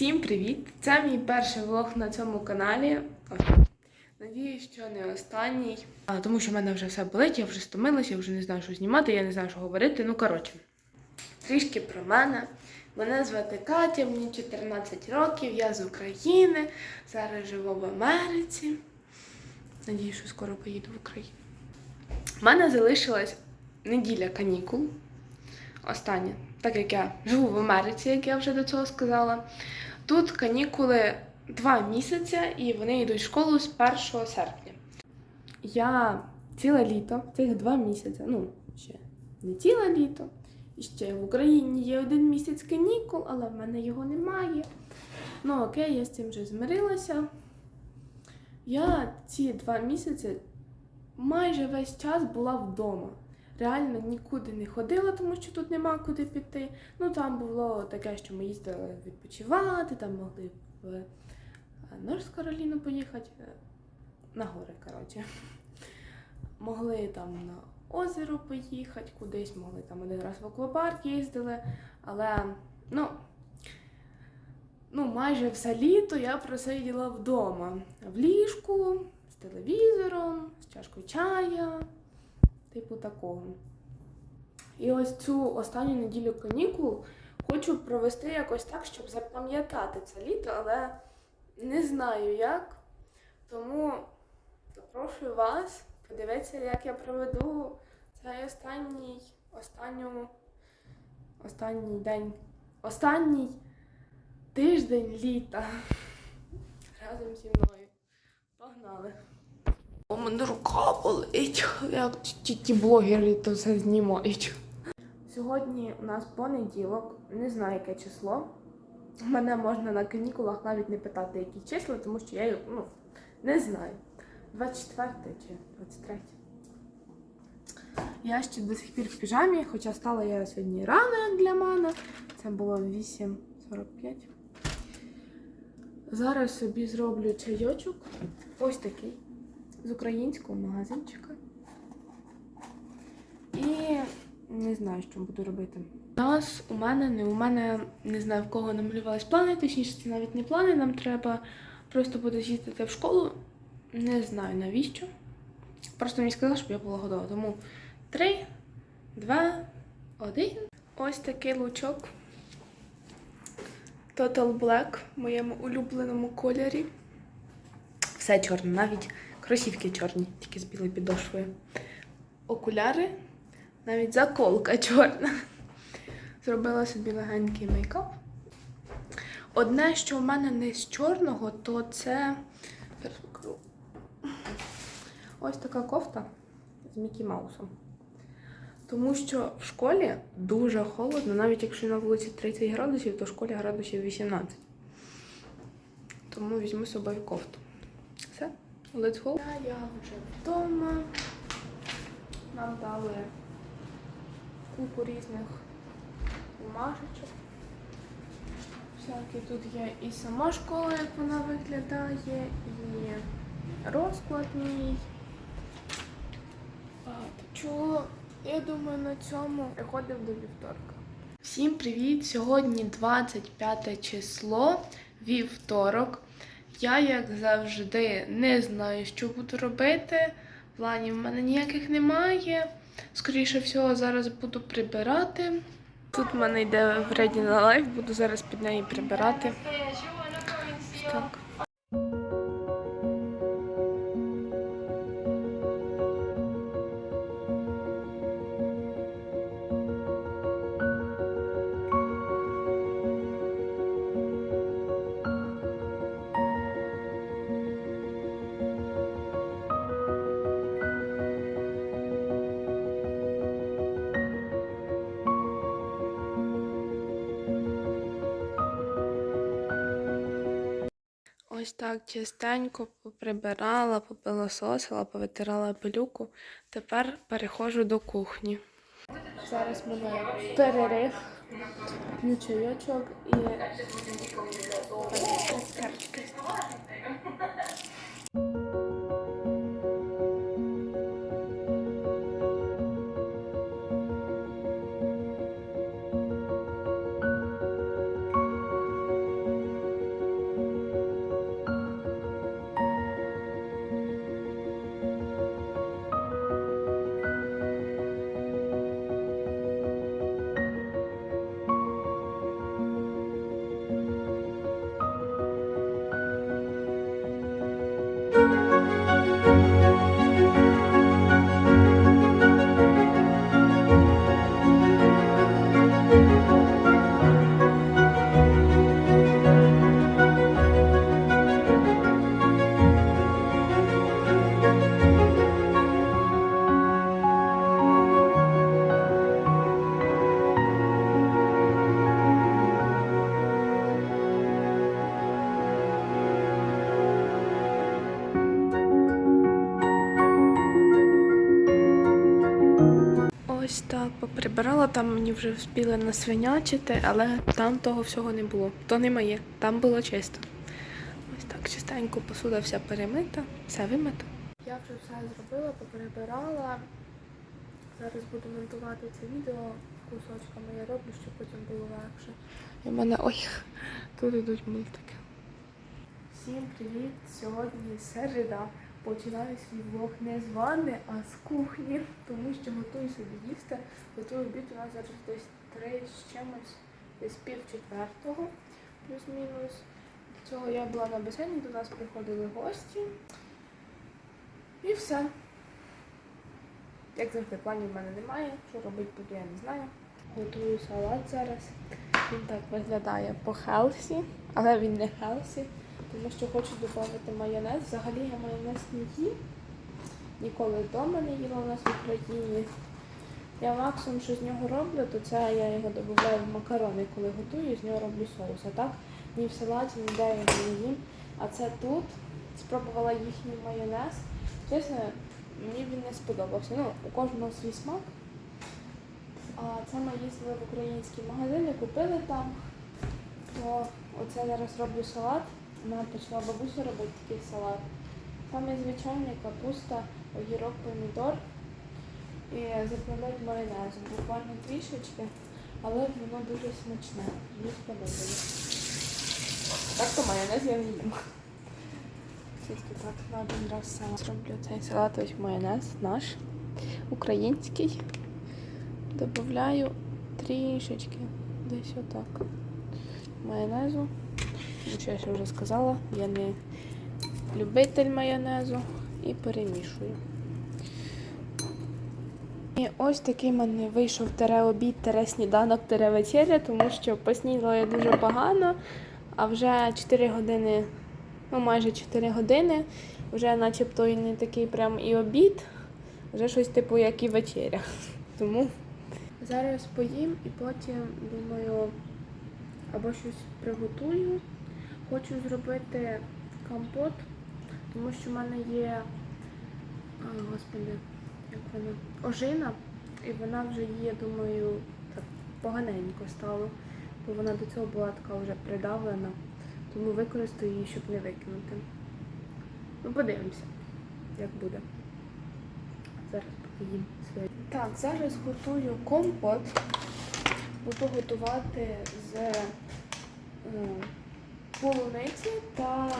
Всім привіт! Це мій перший влог на цьому каналі. Надіюсь, що не останній. А, тому що в мене вже все болить, я вже стомилася, я вже не знаю, що знімати, я не знаю, що говорити. Ну, коротше, трішки про мене. Мене звати Катя, мені 14 років, я з України. Зараз живу в Америці. Надіюсь, що скоро поїду в Україну. У мене залишилась неділя канікул. Остання, так як я живу в Америці, як я вже до цього сказала. Тут канікули два місяці і вони йдуть в школу з 1 серпня. Я ціле літо, цих два місяці, ну, ще не ціле літо. І ще в Україні є один місяць канікул, але в мене його немає. Ну окей, я з цим вже змирилася. Я ці два місяці майже весь час була вдома. Реально нікуди не ходила, тому що тут нема куди піти. Ну там було таке, що ми їздили відпочивати, там могли в Норс Кароліну поїхати е, на гори, коротше. Могли там на озеро поїхати, кудись могли там один раз в аквапарк їздили, але ну, ну майже все літо я просиділа вдома. В ліжку, з телевізором, з чашкою чая, типу такого. І ось цю останню неділю канікул хочу провести якось так, щоб запам'ятати це літо, але не знаю як. Тому запрошую вас подивитися, як я проведу цей останній, останню, останній день, останній тиждень літа разом зі мною. Погнали! У мене рука болить, як ті, блогери то все знімають. Сьогодні у нас понеділок, не знаю яке число. Мене можна на канікулах навіть не питати, які числа, тому що я ну, не знаю. 24 чи 23. Я ще до сих пір в піжамі, хоча стала я сьогодні рано для мене. Це було 8.45. Зараз собі зроблю чайочок. Ось такий. З українського магазинчика. І не знаю, що буду робити. У нас, у мене, не у мене, не знаю, в кого намалювались плани, точніше, це навіть не плани, нам треба просто буде їздити в школу. Не знаю навіщо. Просто мені сказали, щоб я була готова. Тому три, два, один. Ось такий лучок. Total Black в моєму улюбленому кольорі. Все чорне, навіть кросівки чорні, тільки з білою підошвою. Окуляри, навіть заколка чорна. Зробила собі легенький мейкап. Одне, що в мене не з чорного, то це. Ось така кофта з Мікі Маусом. Тому що в школі дуже холодно, навіть якщо на вулиці 30 градусів, то в школі градусів 18. Тому візьму з собою кофту. Let's go. Я вже вдома. Нам дали купу різних бумажечок. Всякі тут є і сама школа, як вона виглядає, і розклад мій. Багато чого. Я думаю, на цьому приходимо до вівторка. Всім привіт! Сьогодні 25 число, вівторок. Я, як завжди, не знаю, що буду робити. Планів в мене ніяких немає. Скоріше всього, зараз буду прибирати. Тут в мене йде в Ready на лайф, буду зараз під неї прибирати. Так. Ось так чистенько поприбирала, попилососила, повитирала пилюку. Тепер переходжу до кухні. Зараз мене перерив, п'ю чайочок і карточки. там мені вже вспіли насвинячити, але там того всього не було. То не моє, там було чисто. Ось так, чистенько посуда вся перемита, все вимито. Я вже все зробила, поперебирала. Зараз буду монтувати це відео кусочками. Я роблю, щоб потім було легше. І в мене ой, тут ідуть мультики. Всім привіт! Сьогодні середа. Починаю свій влог не з ванни, а з кухні, тому що готую собі їсти. Готую обід у нас зараз десь три з чимось, десь пів четвертого, плюс-мінус. До цього я була на басейні, до нас приходили гості. І все. Як завжди, планів в мене немає. Що робити буду, я не знаю. Готую салат зараз. Він так виглядає по хелсі, але він не хелсі, тому що хочу додати майонез. Взагалі я майонез не їм. Ніколи вдома не їла у нас в Україні. Я максимум, що з нього роблю, то це я його додаю в макарони, коли готую, з нього роблю соус. А так ні в салаті, ніде я не їм. А це тут спробувала їхній майонез. Чесно, мені він не сподобався. Ну, у кожного свій смак. А це ми їздили в українські магазини, купили там. То оце зараз роблю салат. Вона почала бабуся робити такий салат. Саме звичайний капуста, огірок, помідор і заправляють майонезом. Буквально трішечки, але воно дуже смачне. Мені сподобалось. Так то майонез я не їм. Тільки так на один раз сама зроблю цей салат, ось майонез наш, український. Добавляю трішечки, десь отак. Майонезу. Що я вже сказала, я не любитель майонезу і перемішую. І ось такий в мене вийшов тере обід, тере сніданок, тере вечеря, тому що поснідала я дуже погано, а вже 4 години, ну майже 4 години, вже начебто і не такий прям і обід, вже щось типу як і вечеря. Тому зараз поїм і потім думаю або щось приготую. Хочу зробити компот, тому що в мене є, а, господи, як вона, ожина, і вона вже є, думаю, так поганенько стало, бо вона до цього була така вже придавлена, тому використаю її, щоб не викинути. Ну, подивимося, як буде. Зараз поки їм своє. Так, зараз готую компот. Буду готувати з е, полуниці та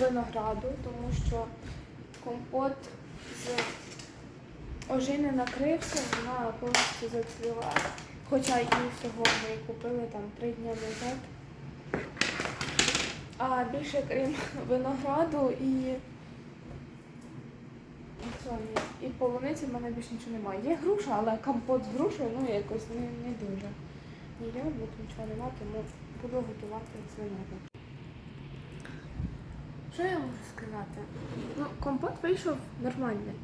винограду, тому що компот з ожини накрився, вона повністю зацвіла. Хоча її всього ми купили там три дні назад. А більше крім винограду і, і полуниці в мене більше нічого немає. Є груша, але компот з грушею ну якось не, не дуже. Ні яблук, нічого немає, тому буду готувати винограду. Що я можу сказати? Ну, компот вийшов нормальний.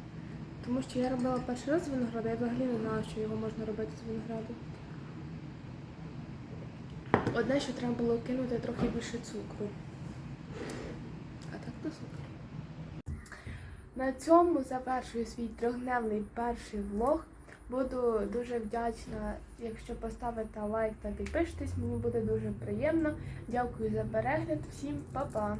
Тому що я робила перший раз з винограду, я взагалі не знала, що його можна робити з винограду. Одне, що треба було кинути трохи більше цукру. А так то супер. На цьому завершую свій трьохдневний перший влог. Буду дуже вдячна, якщо поставите лайк та підпишетесь, мені буде дуже приємно. Дякую за перегляд. Всім па-па!